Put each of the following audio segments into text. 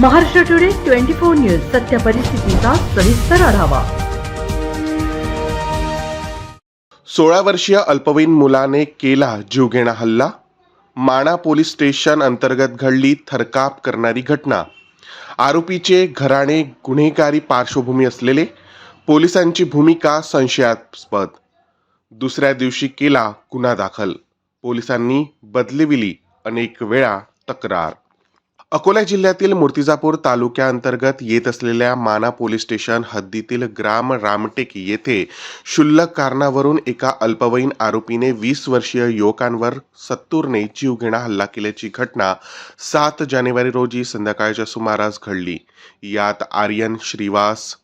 Maharashtra today twenty four news सत्य परिस्थितीचा सविस्तर आढावा. सोळा वर्षीय अल्पवयीन मुलाने केला जीवघेणा हल्ला. माणा पोलीस स्टेशन अंतर्गत घडली थरकाप करणारी घटना. आरोपीचे घराणे गुन्हेगारी पार्श्वभूमी असलेले पोलिसांची भूमिका संशयास्पद. दुसऱ्या दिवशी केला गुन्हा दाखल. पोलिसांनी बदलविली अनेक वेळा तक्रार. अकोला जिल्ह्यातील मूर्तिजापूर तालुक्याअंतर्गत येत असलेल्या माना पोलीस स्टेशन हद्दीतील ग्राम रामटेक येथे क्षुल्लक कारणावरून एका अल्पवयीन आरोपीने वीस वर्षीय युवकांवर सत्तूरने जीवघेणा हल्ला केल्याची घटना सात जानेवारी रोजी संध्याकाळच्या सुमारास घडली. यात आर्यन श्रीवास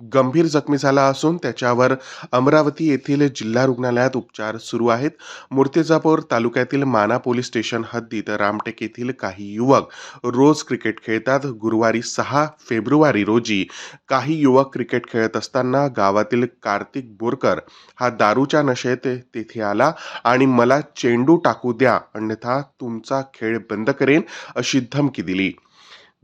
गंभीर जखमी झाला असून त्याच्यावर अमरावती येथील जिल्हा रुग्णालयात उपचार सुरू आहेत. मूर्तिजापूर तालुक्यातील माना पोलीस स्टेशन हद्दीत रामटेक येथील काही युवक रोज क्रिकेट खेळतात. गुरुवारी सहा फेब्रुवारी रोजी काही युवक क्रिकेट खेळत असताना गावातील कार्तिक बोरकर हा दारूच्या नशेत तेथे आला आणि मला चेंडू टाकू द्या अन्यथा तुमचा खेळ बंद करेन अशी धमकी दिली.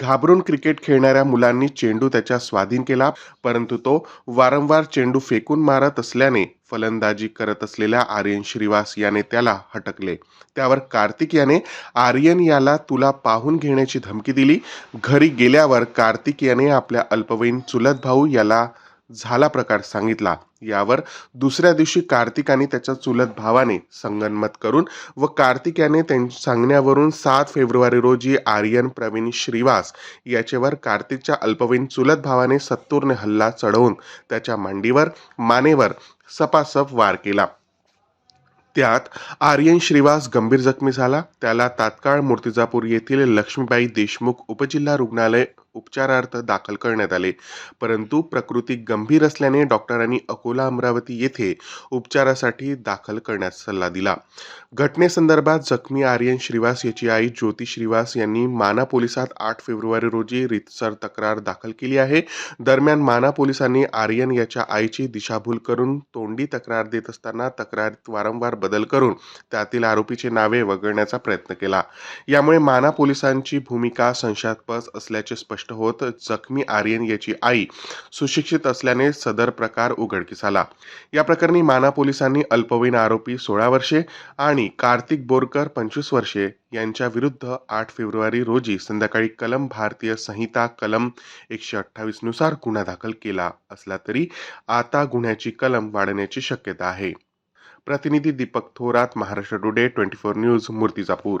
घाबरून क्रिकेट खेळणाऱ्या मुलांनी चेंडू त्याच्या स्वाधीन केला परंतु तो वारंवार चेंडू फेकून मारत असल्याने फलंदाजी करत असलेल्या आर्यन श्रीवास याने त्याला हटकले. त्यावर कार्तिक याने आर्यन याला तुला पाहून घेण्याची धमकी दिली. घरी गेल्यावर कार्तिक याने आपल्या अल्पवयीन चुलत भाऊ याला झाला प्रकार सांगितला. यावर दुसऱ्या दिवशी कार्तिक आणि त्याच्या चुलत भावाने संगनमत करून व कार्तिक याने त्यांच्या सांगण्यावरून सात फेब्रुवारी रोजी आर्यन प्रवीण श्रीवास याच्यावर कार्तिकच्या अल्पवयीन चुलत भावाने सत्तूरने हल्ला चढवून त्याच्या मांडीवर मानेवर सपासप वार केला. त्यात आर्यन श्रीवास गंभीर जखमी झाला. त्याला तात्काळ मूर्तिजापूर येथील लक्ष्मीबाई देशमुख उपजिल्हा रुग्णालय उपचारार्थ दाखल करण्यात आले. परंतु प्रकृती गंभीर असल्याने डॉक्टरांनी अकोला अमरावती येथे उपचारासाठी दाखल करण्यास सल्ला दिला. घटनेसंदर्भात जखमी आर्यन श्रीवास याची आई ज्योती श्रीवास यांनी माना पोलिसात आठ फेब्रुवारी रोजी रितसर तक्रार दाखल केली आहे. दरम्यान माना पोलिसांनी आर्यन याच्या आईची दिशाभूल करून तोंडी तक्रार देत असताना तक्रारीत वारंवार बदल करून त्यातील आरोपीचे नावे वगळण्याचा प्रयत्न केला. यामुळे माना पोलिसांची भूमिका संशयास्पद असल्याचे स्पष्ट होत जखमी आर्यन याची आई सुशिक्षित असल्याने सदर प्रकार उघडकीस आला. या प्रकरणी माना पोलिसांनी अल्पवयीन आरोपी सोळा वर्षे आणि कार्तिक बोरकर पंचवीस वर्षे यांच्या विरुद्ध आठ फेब्रुवारी रोजी संध्याकाळी कलम भारतीय संहिता कलम एकशे अठ्ठावीसनुसार गुन्हा दाखल केला असला तरी आता गुन्ह्याची कलम वाढण्याची शक्यता आहे. प्रतिनिधी Deepak Thorat Maharashtra today twenty four news Murtizapur.